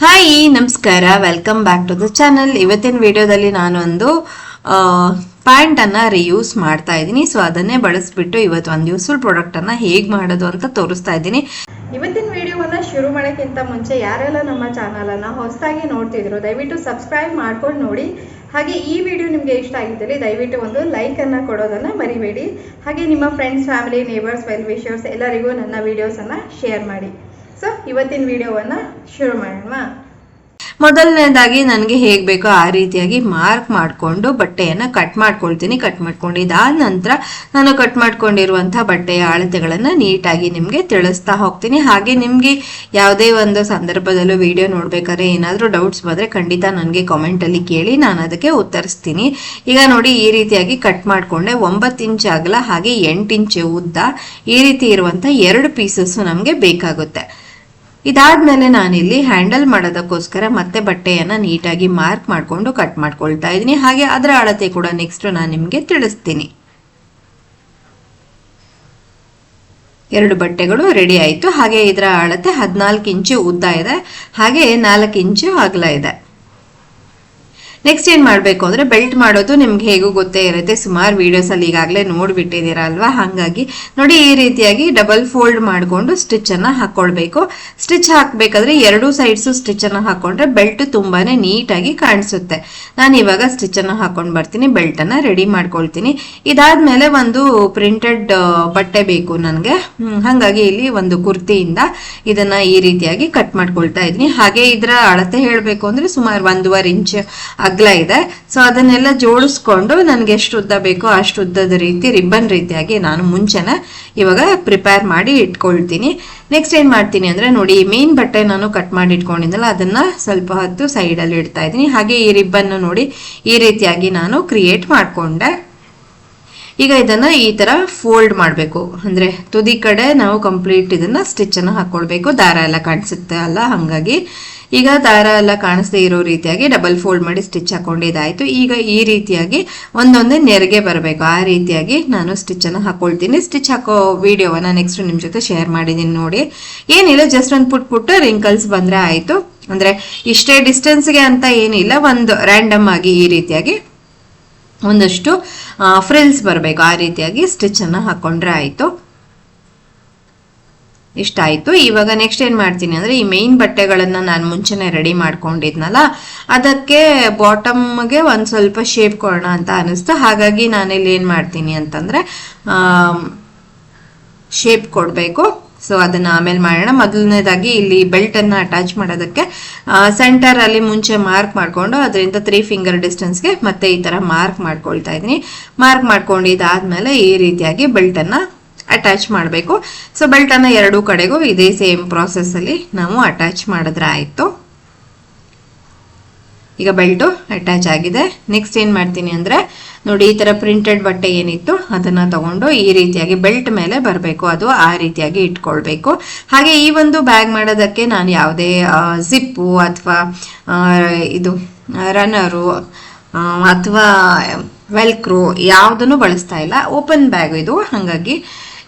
Hi ನಮಸ್ಕಾರ. Welcome back to the channel ಇವತ್ತಿನ ವಿಡಿಯೋದಲ್ಲಿ ನಾನು ಒಂದು ಪ್ಯಾಂಟ್ ಅನ್ನ ರಿಯೂಸ್ ಮಾಡ್ತಾ ಇದ್ದೀನಿ. ಸೊ ಅದನ್ನೇ ಬಳಸ್ಬಿಟ್ಟು ಇವತ್ತು ಒಂದು ಯೂಸ್ಫುಲ್ ಪ್ರಾಡಕ್ಟ್ ಅನ್ನ ಹೇಗ್ ಮಾಡೋದು ಅಂತ ತೋರಿಸ್ತಾ ಇದ್ದೀನಿ. ಇವತ್ತಿನ ವಿಡಿಯೋವನ್ನ ಶುರು ಮಾಡೋಕ್ಕಿಂತ ಮುಂಚೆ ಯಾರೆಲ್ಲ ನಮ್ಮ ಚಾನಲನ್ನು ಹೊಸದಾಗಿ ನೋಡ್ತಿದ್ರು, ದಯವಿಟ್ಟು ಸಬ್ಸ್ಕ್ರೈಬ್ ಮಾಡ್ಕೊಂಡು ನೋಡಿ. ಹಾಗೆ ಈ ವಿಡಿಯೋ ನಿಮಗೆ ಇಷ್ಟ ಆಗಿದ್ದಲ್ಲಿ ದಯವಿಟ್ಟು ಒಂದು ಲೈಕ್ ಲೈಕನ್ನು ಕೊಡೋದನ್ನ ಮರಿಬೇಡಿ. ಹಾಗೆ ನಿಮ್ಮ friends family neighbours well wishers ಎಲ್ಲರಿಗೂ ನನ್ನ ವಿಡಿಯೋಸನ್ನು ಶೇರ್ ಮಾಡಿ. ಸೊ ಇವತ್ತಿನ ವಿಡಿಯೋವನ್ನು ಶುರು ಮಾಡೋಣ. ಮೊದಲನೇದಾಗಿ ನನಗೆ ಹೇಗೆ ಬೇಕೋ ಆ ರೀತಿಯಾಗಿ ಮಾರ್ಕ್ ಮಾಡಿಕೊಂಡು ಬಟ್ಟೆಯನ್ನು ಕಟ್ ಮಾಡ್ಕೊಳ್ತೀನಿ. ಕಟ್ ಮಾಡ್ಕೊಂಡು ಇದಾದ ನಂತರ ನಾನು ಕಟ್ ಮಾಡ್ಕೊಂಡಿರುವಂಥ ಬಟ್ಟೆಯ ಅಳತೆಗಳನ್ನು ನೀಟಾಗಿ ನಿಮಗೆ ತಿಳಿಸ್ತಾ ಹೋಗ್ತೀನಿ. ಹಾಗೆ ನಿಮಗೆ ಯಾವುದೇ ಒಂದು ಸಂದರ್ಭದಲ್ಲೂ ವಿಡಿಯೋ ನೋಡ್ಬೇಕಾದ್ರೆ ಏನಾದರೂ ಡೌಟ್ಸ್ ಬಂದರೆ ಖಂಡಿತ ನನಗೆ ಕಾಮೆಂಟಲ್ಲಿ ಕೇಳಿ ನಾನು ಅದಕ್ಕೆ ಉತ್ತರಿಸ್ತೀನಿ. ಈಗ ನೋಡಿ, ಈ ರೀತಿಯಾಗಿ ಕಟ್ ಮಾಡಿಕೊಂಡೆ. ಒಂಬತ್ತು ಇಂಚ್ ಅಗಲ ಹಾಗೆ ಎಂಟು ಇಂಚು ಉದ್ದ ಈ ರೀತಿ ಇರುವಂಥ ಎರಡು ಪೀಸಸ್ಸು ನಮಗೆ ಬೇಕಾಗುತ್ತೆ. ಇದಾದ್ಮೇಲೆ ನಾನಿಲ್ಲಿ ಹ್ಯಾಂಡಲ್ ಮಾಡೋದಕ್ಕೋಸ್ಕರ ಮತ್ತೆ ಬಟ್ಟೆಯನ್ನ ನೀಟಾಗಿ ಮಾರ್ಕ್ ಮಾಡಿಕೊಂಡು ಕಟ್ ಮಾಡ್ಕೊಳ್ತಾ ಇದ್ದೀನಿ. ಹಾಗೆ ಅದರ ಅಳತೆ ಕೂಡ ನೆಕ್ಸ್ಟ್ ನಾನು ನಿಮಗೆ ತಿಳಿಸ್ತೀನಿ. ಎರಡು ಬಟ್ಟೆಗಳು ರೆಡಿ ಆಯಿತು. ಹಾಗೆ ಇದರ ಅಳತೆ ಹದಿನಾಲ್ಕು ಇಂಚು ಉದ್ದ ಇದೆ. ಹಾಗೆ ನಾಲ್ಕು ಇಂಚು ಅಗಲ ಇದೆ. ನೆಕ್ಸ್ಟ್ ಏನ್ ಮಾಡ್ಬೇಕು ಅಂದ್ರೆ ಬೆಲ್ಟ್ ಮಾಡೋದು ನಿಮ್ಗೆ ಹೇಗೂ ಗೊತ್ತೇ ಇರುತ್ತೆ. ಸುಮಾರು ವಿಡಿಯೋಸ್ ಅಲ್ಲಿ ಈಗಾಗಲೇ ನೋಡ್ಬಿಟ್ಟಿದ್ದೀರಾ ಅಲ್ವಾ ಹಾಗಾಗಿ ನೋಡಿ ಈ ರೀತಿಯಾಗಿ ಡಬಲ್ ಫೋಲ್ಡ್ ಮಾಡಿಕೊಂಡು ಸ್ಟಿಚ್ ಅನ್ನ ಹಾಕೊಳ್ಬೇಕು. ಸ್ಟಿಚ್ ಹಾಕ್ಬೇಕಾದ್ರೆ ಎರಡು ಸೈಡ್ಸ್ ಸ್ಟಿಚ್ ಅನ್ನ ಹಾಕೊಂಡ್ರೆ ಬೆಲ್ಟ್ ತುಂಬಾನೇ ನೀಟಾಗಿ ಕಾಣಿಸುತ್ತೆ. ನಾನು ಇವಾಗ ಸ್ಟಿಚ್ ಅನ್ನ ಹಾಕೊಂಡ್ ಬರ್ತೀನಿ ಬೆಲ್ಟ್ ಅನ್ನ ರೆಡಿ ಮಾಡ್ಕೊಳ್ತೀನಿ. ಇದಾದ್ಮೇಲೆ ಒಂದು ಪ್ರಿಂಟೆಡ್ ಬಟ್ಟೆ ಬೇಕು ನನಗೆ. ಹಾಗಾಗಿ ಇಲ್ಲಿ ಒಂದು ಕುರ್ತಿಯಿಂದ ಇದನ್ನ ಈ ರೀತಿಯಾಗಿ ಕಟ್ ಮಾಡ್ಕೊಳ್ತಾ ಇದ್ದೀನಿ. ಹಾಗೆ ಇದರ ಅಳತೆ ಹೇಳಬೇಕು ಅಂದ್ರೆ ಸುಮಾರು ಒಂದೂವರೆ ಇಂಚ್ ಅಗ್ಲ ಇದೆ. ಸೊ ಅದನ್ನೆಲ್ಲ ಜೋಡಿಸ್ಕೊಂಡು ನನಗೆ ಎಷ್ಟು ಉದ್ದ ಬೇಕೋ ಅಷ್ಟು ಉದ್ದದ ರೀತಿ, ರಿಬ್ಬನ್ ರೀತಿಯಾಗಿ ನಾನು ಮುಂಚೆನೆ ಇವಾಗ ಪ್ರಿಪೇರ್ ಮಾಡಿ ಇಟ್ಕೊಳ್ತೀನಿ. ನೆಕ್ಸ್ಟ್ ಏನು ಮಾಡ್ತೀನಿ ಅಂದ್ರೆ ನೋಡಿ ಮೇನ್ ಬಟ್ಟೆ ನಾನು ಕಟ್ ಮಾಡಿ ಇಟ್ಕೊಂಡಿದ್ದಲ್ಲ ಅದನ್ನ ಸ್ವಲ್ಪ ಹೊತ್ತು ಸೈಡಲ್ಲಿ ಇಡ್ತಾ ಇದ್ದೀನಿ. ಹಾಗೆ ಈ ರಿಬ್ಬನ್ ನೋಡಿ, ಈ ರೀತಿಯಾಗಿ ನಾನು ಕ್ರಿಯೇಟ್ ಮಾಡ್ಕೊಂಡೆ. ಈಗ ಇದನ್ನ ಈ ತರ ಫೋಲ್ಡ್ ಮಾಡಬೇಕು. ಅಂದ್ರೆ ತುದಿ ಕಡೆ ನಾವು ಕಂಪ್ಲೀಟ್ ಇದನ್ನ ಸ್ಟಿಚ್ ಅನ್ನ ಹಾಕೊಳ್ಬೇಕು. ದಾರ ಎಲ್ಲ ಕಾಣಿಸುತ್ತೆ ಅಲ್ಲ? ಹಂಗಾಗಿ ಈಗ ದಾರ ಎಲ್ಲ ಕಾಣಿಸದೇ ಇರೋ ರೀತಿಯಾಗಿ ಡಬಲ್ ಫೋಲ್ಡ್ ಮಾಡಿ ಸ್ಟಿಚ್ ಹಾಕೊಂಡಿದ್ದಾಯ್ತು ಈಗ ಈ ರೀತಿಯಾಗಿ ಒಂದೊಂದೇ ನೆರಿಗೆ ಬರಬೇಕು. ಆ ರೀತಿಯಾಗಿ ನಾನು ಸ್ಟಿಚ್ ಹಾಕ್ಕೊಳ್ತೀನಿ ಸ್ಟಿಚ್ ಹಾಕೋ ವಿಡಿಯೋವನ್ನ ನೆಕ್ಸ್ಟ್ ನಿಮ್ಮ ಜೊತೆ ಶೇರ್ ಮಾಡಿದೀನಿ ನೋಡಿ. ಏನಿಲ್ಲ ಜಸ್ಟ್ ಒಂದು ಪುಟ್ ಪುಟ್ಟ ರಿಂಕಲ್ಸ್ ಬಂದ್ರೆ ಆಯಿತು. ಅಂದ್ರೆ ಇಷ್ಟೇ ಡಿಸ್ಟೆನ್ಸ್ಗೆ ಅಂತ ಏನಿಲ್ಲ. ಒಂದು ರ್ಯಾಂಡಮ್ ಆಗಿ ಈ ರೀತಿಯಾಗಿ ಒಂದಷ್ಟು ಫ್ರಿಲ್ಸ್ ಬರಬೇಕು. ಆ ರೀತಿಯಾಗಿ ಸ್ಟಿಚ್ ಅನ್ನ ಹಾಕೊಂಡ್ರೆ ಆಯ್ತು. ಇಷ್ಟ ಆಯ್ತು. ಇವಾಗ ನೆಕ್ಸ್ಟ್ ಏನು ಮಾಡ್ತೀನಿ ಅಂದ್ರೆ, ಈ ಮೇನ್ ಬಟ್ಟೆಗಳನ್ನು ನಾನು ಮುಂಚೆನೆ ರೆಡಿ ಮಾಡ್ಕೊಂಡಿದ್ನಲ್ಲ, ಅದಕ್ಕೆ ಬಾಟಮ್ಗೆ ಒಂದು ಸ್ವಲ್ಪ ಶೇಪ್ ಕೊಡೋಣ ಅಂತ ಅನಿಸ್ತು. ಹಾಗಾಗಿ ನಾನಿಲ್ಲಿ ಏನು ಮಾಡ್ತೀನಿ ಅಂತಂದ್ರೆ ಶೇಪ್ ಕೊಡಬೇಕು. ಸೊ ಅದನ್ನ ಆಮೇಲೆ ಮಾಡೋಣ. ಮೊದಲನೇದಾಗಿ ಇಲ್ಲಿ ಬೆಲ್ಟ್ ಅನ್ನ ಅಟ್ಯಾಚ್ ಮಾಡೋದಕ್ಕೆ ಸೆಂಟರ್ ಅಲ್ಲಿ ಮುಂಚೆ ಮಾರ್ಕ್ ಮಾಡ್ಕೊಂಡು, ಅದರಿಂದ ತ್ರೀ ಫಿಂಗರ್ ಡಿಸ್ಟೆನ್ಸ್ಗೆ ಮತ್ತೆ ಈ ತರ ಮಾರ್ಕ್ ಮಾಡ್ಕೊಳ್ತಾ ಇದ್ದೀನಿ. ಮಾರ್ಕ್ ಮಾಡ್ಕೊಂಡು ಇದಾದ್ಮೇಲೆ ಈ ರೀತಿಯಾಗಿ ಬೆಲ್ಟ್ ಅನ್ನ ಅಟ್ಯಾಚ್ ಮಾಡಬೇಕು. ಸೊ ಬೆಲ್ಟ್ ಅನ್ನ ಎರಡೂ ಕಡೆಗೂ ಇದೇ ಸೇಮ್ ಪ್ರಾಸೆಸ್ ಅಲ್ಲಿ ನಾವು ಅಟ್ಯಾಚ್ ಮಾಡಿದ್ರೆ ಆಯ್ತು. ಈಗ ಬೆಲ್ಟು ಅಟ್ಯಾಚ್ ಆಗಿದೆ. ನೆಕ್ಸ್ಟ್ ಏನು ಮಾಡ್ತೀನಿ ಅಂದರೆ ನೋಡಿ ಈ ಥರ ಪ್ರಿಂಟೆಡ್ ಬಟ್ಟೆ ಏನಿತ್ತು ಅದನ್ನು ತಗೊಂಡು ಈ ರೀತಿಯಾಗಿ ಬೆಲ್ಟ್ ಮೇಲೆ ಬರಬೇಕು. ಅದು ಆ ರೀತಿಯಾಗಿ ಇಟ್ಕೊಳ್ಬೇಕು. ಹಾಗೆ ಈ ಒಂದು ಬ್ಯಾಗ್ ಮಾಡೋದಕ್ಕೆ ನಾನು ಯಾವುದೇ ಜಿಪ್ಪು ಅಥವಾ ಇದು ರನ್ನರು ಅಥವಾ, ವೆಲ್ಕ್ರೋ ಯಾವುದನ್ನು ಬಳಸ್ತಾ ಇಲ್ಲ. ಓಪನ್ ಬ್ಯಾಗ್ ಇದು. ಹಾಗಾಗಿ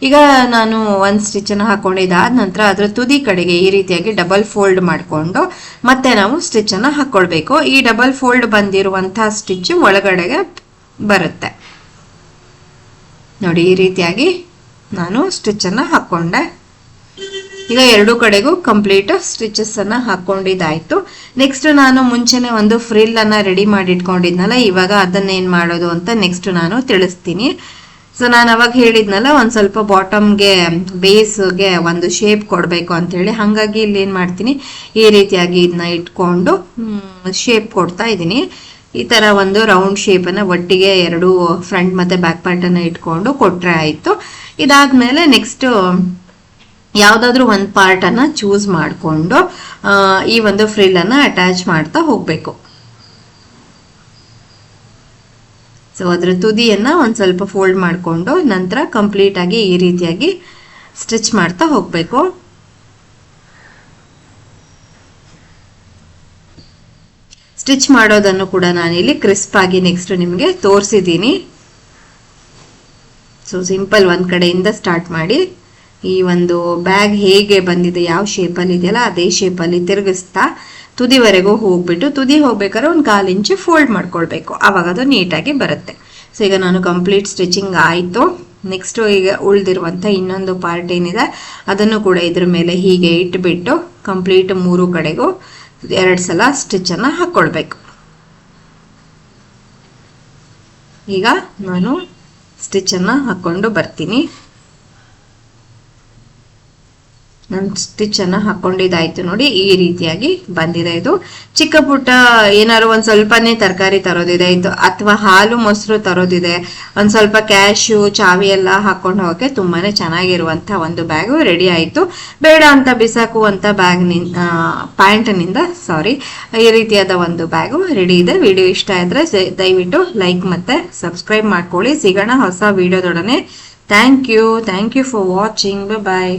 ಈಗ ನಾನು ಒಂದು ಸ್ಟಿಚನ್ನು ಹಾಕೊಂಡಿದ್ದಾದ ನಂತರ ಅದರ ತುದಿ ಕಡೆಗೆ ಈ ರೀತಿಯಾಗಿ ಡಬಲ್ ಫೋಲ್ಡ್ ಮಾಡಿಕೊಂಡು ಮತ್ತೆ ನಾವು ಸ್ಟಿಚನ್ನು ಹಾಕ್ಕೊಳ್ಬೇಕು ಈ ಡಬಲ್ ಫೋಲ್ಡ್ ಬಂದಿರುವಂತಹ ಸ್ಟಿಚ್ ಒಳಗಡೆಗೆ ಬರುತ್ತೆ. ನೋಡಿ, ಈ ರೀತಿಯಾಗಿ ನಾನು ಸ್ಟಿಚನ್ನು ಹಾಕ್ಕೊಂಡೆ ಈಗ ಎರಡು ಕಡೆಗೂ ಕಂಪ್ಲೀಟ್ ಸ್ಟಿಚಸ್ ಅನ್ನ ಹಾಕೊಂಡಿದ್ದಾಯ್ತು. ನೆಕ್ಸ್ಟ್ ನಾನು ಮುಂಚೆನೆ ಒಂದು ಫ್ರಿಲ್ ಅನ್ನ ರೆಡಿ ಮಾಡಿ ಇಟ್ಕೊಂಡಿದ್ನಲ್ಲ ಇವಾಗ ಅದನ್ನ ಏನ್ ಮಾಡೋದು ಅಂತ ನೆಕ್ಸ್ಟ್ ನಾನು ತಿಳಿಸ್ತೀನಿ. ಸೊ ನಾನು ಅವಾಗ ಹೇಳಿದ್ನಲ್ಲ, ಒಂದು ಸ್ವಲ್ಪ ಬಾಟಮ್ಗೆ ಬೇಸ್ಗೆ ಒಂದು ಶೇಪ್ ಕೊಡಬೇಕು ಅಂತ ಹೇಳಿ. ಹಾಗಾಗಿ ಇಲ್ಲಿ ಏನು ಮಾಡ್ತೀನಿ, ಈ ರೀತಿಯಾಗಿ ಇದನ್ನ ಇಟ್ಕೊಂಡು ಶೇಪ್ ಕೊಡ್ತಾ ಇದ್ದೀನಿ. ಈ ತರ ಒಂದು ರೌಂಡ್ ಶೇಪನ್ನು ಒಟ್ಟಿಗೆ ಎರಡು ಫ್ರಂಟ್ ಮತ್ತೆ ಬ್ಯಾಕ್ ಪಾರ್ಟ್ ಅನ್ನ ಇಟ್ಕೊಂಡು ಕೊಟ್ಟರೆ ಆಯಿತು. ಇದಾದಮೇಲೆ ನೆಕ್ಸ್ಟ್ ಯಾವುದಾದ್ರೂ ಒಂದು ಪಾರ್ಟನ್ನು ಚೂಸ್ ಮಾಡಿಕೊಂಡು ಈ ಒಂದು ಫ್ರಿಲ್ ಅನ್ನ ಅಟ್ಯಾಚ್ ಮಾಡ್ತಾ ಹೋಗ್ಬೇಕು. ಸೊ ಅದರ ತುದಿಯನ್ನ ಒಂದು ಸ್ವಲ್ಪ ಫೋಲ್ಡ್ ಮಾಡಿಕೊಂಡು ನಂತರ ಕಂಪ್ಲೀಟ್ ಆಗಿ ಈ ರೀತಿಯಾಗಿ ಸ್ಟಿಚ್ ಮಾಡ್ತಾ ಹೋಗ್ಬೇಕು. ಸ್ಟಿಚ್ ಮಾಡೋದನ್ನು ಕೂಡ ನಾನಿಲ್ಲಿ ಕ್ರಿಸ್ಪ್ ಆಗಿ ನೆಕ್ಸ್ಟ್ ನಿಮಗೆ ತೋರಿಸಿದ್ದೀನಿ. ಸೊ ಸಿಂಪಲ್ ಒಂದ್ ಕಡೆಯಿಂದ ಸ್ಟಾರ್ಟ್ ಮಾಡಿ. ಈ ಒಂದು ಬ್ಯಾಗ್ ಹೇಗೆ ಬಂದಿದೆ, ಯಾವ ಶೇಪಲ್ಲಿ ಇದೆಯಲ್ಲ, ಅದೇ ಶೇಪಲ್ಲಿ ತಿರುಗಿಸ್ತಾ ತುದಿವರೆಗೂ ಹೋಗ್ಬಿಟ್ಟು ತುದಿ ಹೋಗ್ಬೇಕಾದ್ರೆ ಒಂದು ಕಾಲು ಇಂಚು ಫೋಲ್ಡ್ ಮಾಡ್ಕೊಳ್ಬೇಕು. ಆವಾಗ ಅದು ನೀಟಾಗಿ ಬರುತ್ತೆ. ಸೊ ಈಗ ನಾನು ಕಂಪ್ಲೀಟ್ ಸ್ಟಿಚಿಂಗ್ ಆಯಿತು. ನೆಕ್ಸ್ಟು ಈಗ ಉಳಿದಿರುವಂಥ ಇನ್ನೊಂದು ಪಾರ್ಟ್ ಏನಿದೆ, ಅದನ್ನು ಕೂಡ ಇದ್ರ ಮೇಲೆ ಹೀಗೆ ಇಟ್ಬಿಟ್ಟು ಕಂಪ್ಲೀಟ್ ಮೂರು ಕಡೆಗೂ ಎರಡು ಸಲ ಸ್ಟಿಚ್ಚನ್ನು ಹಾಕ್ಕೊಳ್ಬೇಕು ಈಗ ನಾನು ಸ್ಟಿಚ್ಚನ್ನು ಹಾಕ್ಕೊಂಡು ಬರ್ತೀನಿ. ನಾನು ಸ್ಟಿಚ್ಚನ್ನು ಹಾಕೊಂಡಿದ್ದಾಯ್ತು ನೋಡಿ, ಈ ರೀತಿಯಾಗಿ ಬಂದಿದೆ ಇದು. ಚಿಕ್ಕ ಪುಟ್ಟ ಏನಾದ್ರು ಒಂದ್ ಸ್ವಲ್ಪನೇ ತರಕಾರಿ ತರೋದಿದೆ, ಇದು ಅಥವಾ ಹಾಲು ಮೊಸರು ತರೋದಿದೆ, ಒಂದ್ ಸ್ವಲ್ಪ ಕ್ಯಾಶು, ಚಾವಿ ಎಲ್ಲ ಹಾಕೊಂಡು ಹೋಗಕ್ಕೆ ತುಂಬಾನೇ ಚೆನ್ನಾಗಿರುವಂಥ ಒಂದು ಬ್ಯಾಗು ರೆಡಿ ಆಯ್ತು. ಬೇಡ ಅಂತ ಬಿಸಾಕುವಂಥ ಬ್ಯಾಗ್ನಿಂದ ಪ್ಯಾಂಟ್ನಿಂದ ಸಾರಿ ಈ ರೀತಿಯಾದ ಒಂದು ಬ್ಯಾಗು ರೆಡಿ ಇದೆ. ವಿಡಿಯೋ ಇಷ್ಟ ಇದ್ರೆ ದಯವಿಟ್ಟು ಲೈಕ್ ಮತ್ತೆ ಸಬ್ಸ್ಕ್ರೈಬ್ ಮಾಡ್ಕೊಳ್ಳಿ. ಸಿಗೋಣ ಹೊಸ ವಿಡಿಯೋದೊಡನೆ. Thank you thank you for watching. Bye